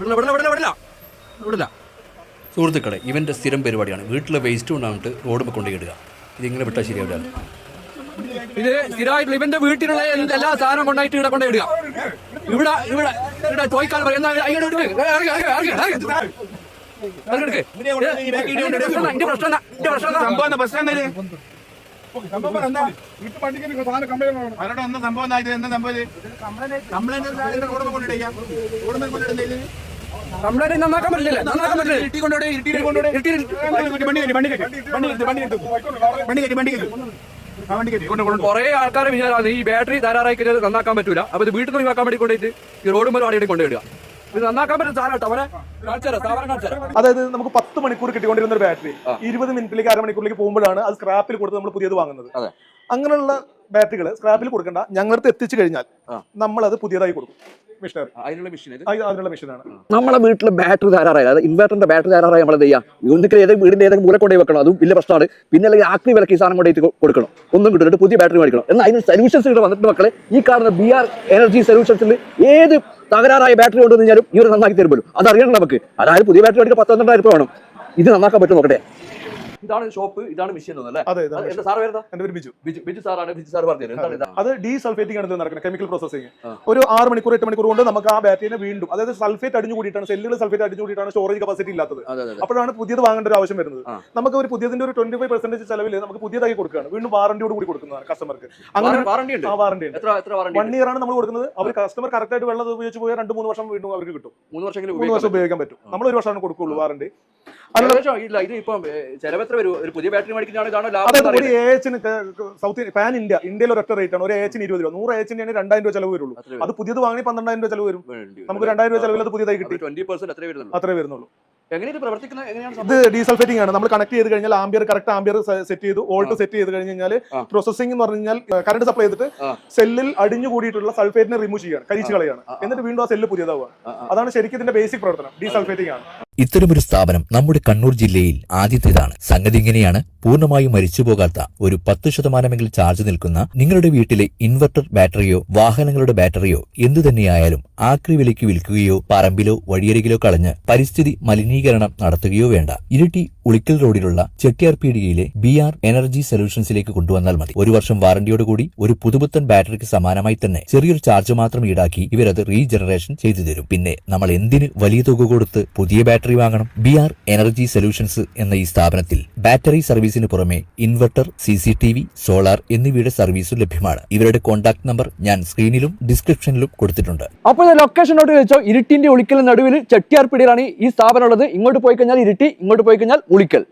വിടില്ല വിടില്ല വിടില്ല വിടില്ല വിടില്ല സുഹൃത്തുക്കളെ ഇവന്റെ സ്ഥിരം പരിപാടിയാണ്. വീട്ടിലെ വേസ്റ്റ് കൊണ്ടായിട്ട് റോഡ് കൊണ്ടു ഇടുക. ഇതിങ്ങനെ വിട്ടാൽ ശരിയാവില്ല ഇത് സ്ഥിരമായിട്ടുള്ള ഇവന്റെ വീട്ടിലുള്ള എല്ലാ സാധനം കൊണ്ടായിട്ട് ഇവിടെ കൊണ്ടേ ഇടുക. ഇവിടെ ഇവിടെ ഇവിടെ ചോയ്ക്കാൻ എന്താ? സംഭവം എന്താ? പ്രശ്നം എന്താ ഇത്? സംഭവം എന്താ? അവരോട് എന്താ സംഭവം? എന്താ ഇത്? എന്താ സംഭവം ഇത്? കംപ്ലൈന്റ് എന്താ? കംപ്ലൈന്റ് നന്നാക്കാൻ പറ്റില്ല. നന്നാക്കാൻ പറ്റില്ല. ഇരുട്ടി കൊണ്ടോടെ ഇരുട്ടി കൊണ്ടോടെ കയറ്റി, വണ്ടി കയറ്റി, വണ്ടി കയറ്റി, വണ്ടി കയറ്റി, വണ്ടി കയറ്റി, വണ്ടി കയറ്റി. വണ്ടി കയറ്റി, കുറെ ആൾക്കാരെ വിചാരമാണ് ഈ ബാറ്ററി ധാരാളമായി കഴിഞ്ഞാൽ നന്നാക്കാൻ പറ്റൂല. അപ്പൊ ഇത് വീട്ടിൽ നിന്ന് വേണ്ടി കൊണ്ടുപോയിട്ട് ഈ റോഡ് മുതൽ അവിടെ കൊണ്ടുപോയിടുക. അതായത് നമുക്ക് പത്ത് മണിക്കൂർ കിട്ടിക്കൊണ്ടിരുന്ന ഒരു ബാറ്ററി. ഇരുപത് മിനിറ്റിലേക്ക് അരമണിക്കൂറിലേക്ക് പോകുമ്പോഴാണ് അത് സ്ക്രാപ്പിൽ കൊടുത്ത് നമ്മൾ പുതിയത് വാങ്ങുന്നത്. അങ്ങനെയുള്ള ബാറ്ററികൾ സ്ക്രാപ്പിൽ കൊടുക്കണ്ട. ഞങ്ങളുടെ എത്തിച്ചു കഴിഞ്ഞാൽ നമ്മൾ അത് പുതിയതായി കൊടുക്കും. നമ്മളെ വീട്ടിലെ ബാറ്ററി ധാരാറായി അതായത് ഇൻവെർട്ടറിന്റെ ബാറ്ററി ധാരാറായി നമ്മൾ ചെയ്യാം? യൂണിറ്റ് ഏതെങ്കിലും വീടിന്റെ ഏതെങ്കിലും മൂല കൊണ്ടേ വെക്കണം. അതും വലിയ പ്രശ്നമാണ്. പിന്നെ അല്ലെങ്കിൽ ആക്രി വിലക്ക് ഈ സാധനം കൊണ്ടേ കൊടുക്കണം. ഒന്നും കിട്ടും പുതിയ ബാറ്ററി മേടിക്കണം. എന്നാൽ അതിന് സൊല്യൂഷൻസ് ഇവിടെ വന്നിട്ട് മക്കളെ. ഈ കാണുന്ന ബി ആർ എനർജി സൊല്യൂഷൻസിൽ ഏത് തകരാറായ ബാറ്ററി കൊണ്ടുവന്ന് കഴിഞ്ഞാലും ഇവർ നന്നാക്കി തരുമല്ലോ. അത് അറിയണം നമുക്ക്. അതായത് പുതിയ ബാറ്ററി മേടിക്കാൻ പത്തൊന്നായിരം പന്ത്രണ്ടായിരം രൂപ വേണം. ഇത് നന്നാക്കാൻ പറ്റും നോക്കട്ടെ ഇതാണ് ഷോപ്പ് ഇതാണ് മെഷീൻ അതെ ഇതാണ് എന്താ സാർ വരുന്നത്? എന്റെ പേര് ബിജു. ബിജു ബിജു സാറാണ് ബിജു സാർ പറഞ്ഞു എന്താണ് ഇതാണ് അത് ഡി സൾഫേറ്റിംഗ് ആണ് നടക്കുന്നത് കെമിക്കൽ പ്രോസസിംഗ് ഒരു ആറ് മണിക്കൂർ എട്ട് മണിക്കൂർ കൊണ്ട് നമുക്ക് ആ ബാറ്ററിനെ വീണ്ടും അതായത് സൾഫേറ്റ് അടിഞ്ഞു കൂടിയിട്ടാണ് സെല്ലുകൾ സൾഫേറ്റ് അടിഞ്ഞു കൂടിയിട്ടാണ് സ്റ്റോറേജ് കപ്പാസിറ്റി ഇല്ലാത്തത്. അപ്പോഴാണ് പുതിയത് വാങ്ങേണ്ട ഒരു ആവശ്യം വരുന്നത്. നമുക്ക് ഒരു പുതിയതിന്റെ ഒരു ട്വന്റി ഫൈവ് പെർസെന്റേജ് ചെലവിൽ നമുക്ക് പുതിയതായി കൊടുക്കുകയാണ്. വീണ്ടും വാറണ്ടിയോട് കൂടി കൊടുക്കുന്നതാണ് കസ്റ്റമർക്ക് അങ്ങനെ വാറണ്ടി ഉണ്ട്. ആ ഉണ്ട്. വാറണ്ടി വൺ ഇയർ ആണ് നമ്മൾ കൊടുക്കുന്നത്. അവർ കസ്റ്റമർ കറക്റ്റ് ആയിട്ട് വെള്ളം ഉപയോഗിച്ച് പോയാൽ രണ്ട് മൂന്ന് വർഷം വീണ്ടും അവർക്ക് കിട്ടും. മൂന്ന് വർഷം ഉപയോഗിക്കാം ഉപയോഗിക്കാൻ പറ്റും. നമ്മൾ ഒരു വർഷമാണ് കൊടുക്കുള്ളൂ വാറണ്ടി അല്ല ഇത് ഇപ്പം ചെലവ് എത്ര വരും ഒരു പുതിയ ബാറ്ററി മേടിക്കുന്നതാണ് ഇതാണോ ലാഭം ഒരു ഏച്ചിന് സൗത്ത് പാൻ ഇന്ത്യ ഇന്ത്യയിൽ ഒരൊറ്റ റേറ്റ് ആണ്. ഒരു ഏച്ചിന് ഇരുപത് രൂപ. നൂറ് ഏച്ചിന് രണ്ടായിരം രൂപ ചെലവ് വരുള്ളൂ. അത് പുതിയത് വാങ്ങി പന്ത്രണ്ടായിരം രൂപ ചെലവ് വരും. നമുക്ക് രണ്ടായിരം രൂപ ചെലവിൽ അത് പുതിയതായി കിട്ടി. ട്വന്റി പെർസെന്റ് അത്രേ വരുന്നുള്ളൂ. അത്രേ വരുന്നുള്ളൂ. എങ്ങനെ ഇത് പ്രവർത്തിക്കുന്നത് എങ്ങനെയാണ് ഇത്? ഡീസൾഫേറ്റിംഗ് ആണ്. നമ്മൾ കണക്ട് ചെയ്ത് കഴിഞ്ഞാൽ ആംബിയർ കറക്റ്റ് ആംബിയർ സെറ്റ് ചെയ്തു വോൾട്ട് സെറ്റ് ചെയ്ത് കഴിഞ്ഞ് കഴിഞ്ഞാൽ പ്രോസസിംഗ് എന്ന് പറഞ്ഞു കഴിഞ്ഞാൽ കറണ്ട് സപ്ലൈ ചെയ്തിട്ട് സെല്ലിൽ അടിഞ്ഞു കൂടിയിട്ടുള്ള സൾഫേറ്റിനെ റിമൂവ് ചെയ്യാണ് കരിച്ചു കളയാണ്. എന്നിട്ട് വീണ്ടും ആ സെല്ല് ആ. അതാണ് ശരിക്കും ഇതിന്റെ ബേസിക് പ്രവർത്തനം. ഡീസൾഫേറ്റിംഗ് ആണ്. ഇത്തരമൊരു സ്ഥാപനം നമ്മുടെ കണ്ണൂർ ജില്ലയിൽ ആദ്യത്തേതാണ്. സംഗതി ഇങ്ങനെയാണ്. പൂർണമായും മരിച്ചുപോകാത്ത ഒരു പത്ത് ശതമാനമെങ്കിലും ചാർജ് നിൽക്കുന്ന നിങ്ങളുടെ വീട്ടിലെ ഇൻവെർട്ടർ ബാറ്ററിയോ വാഹനങ്ങളുടെ ബാറ്ററിയോ എന്തു തന്നെയായാലും ആക്രി വിലയ്ക്ക് വിൽക്കുകയോ പറമ്പിലോ വഴിയരികിലോ കളഞ്ഞ് പരിസ്ഥിതി മലിനീകരണം നടത്തുകയോ വേണ്ട. ഇരിട്ടി ഉളിക്കൽ റോഡിലുള്ള ചെട്ടിയാർ പീടികയിലെ ബി ആർ എനർജി സൊല്യൂഷൻസിലേക്ക് കൊണ്ടുവന്നാൽ മതി. ഒരു വർഷം വാറന്റിയോടുകൂടി ഒരു പുതുപുത്തൻ ബാറ്ററിക്ക് സമാനമായി തന്നെ ചെറിയൊരു ചാർജ് മാത്രം ഈടാക്കി ഇവരത് റീജനറേഷൻ ചെയ്തു തരും. പിന്നെ നമ്മൾ എന്തിന് വലിയ തുക കൊടുത്ത് പുതിയ ബാറ്ററി വാങ്ങണം ബി ആർ എനർജി സൊല്യൂഷൻസ് എന്ന ഈ സ്ഥാപനത്തിൽ ബാറ്ററി സർവീസിന് പുറമെ inverter C C T V solar എന്നിവയുടെ സർവീസും ലഭ്യമാണ്. ഇവരുടെ കോൺടാക്ട് നമ്പർ ഞാൻ സ്ക്രീനിലും ഡിസ്ക്രിപ്ഷനിലും കൊടുത്തിട്ടുണ്ട്. അപ്പോൾ ലൊക്കേഷൻ നോട്ട് വെച്ചോ ഇരുട്ടിന്റെ ഉളിക്കൽ നടുവിൽ ചെട്ടിയാർപ്പിടിയിലാണ് ഈ സ്ഥാപനം ഉള്ളത്. ഇങ്ങോട്ട് പോയി കഴിഞ്ഞാൽ ഇരുട്ടി ഇങ്ങോട്ട് പോയി കഴിഞ്ഞാൽ ഉളിക്കൽ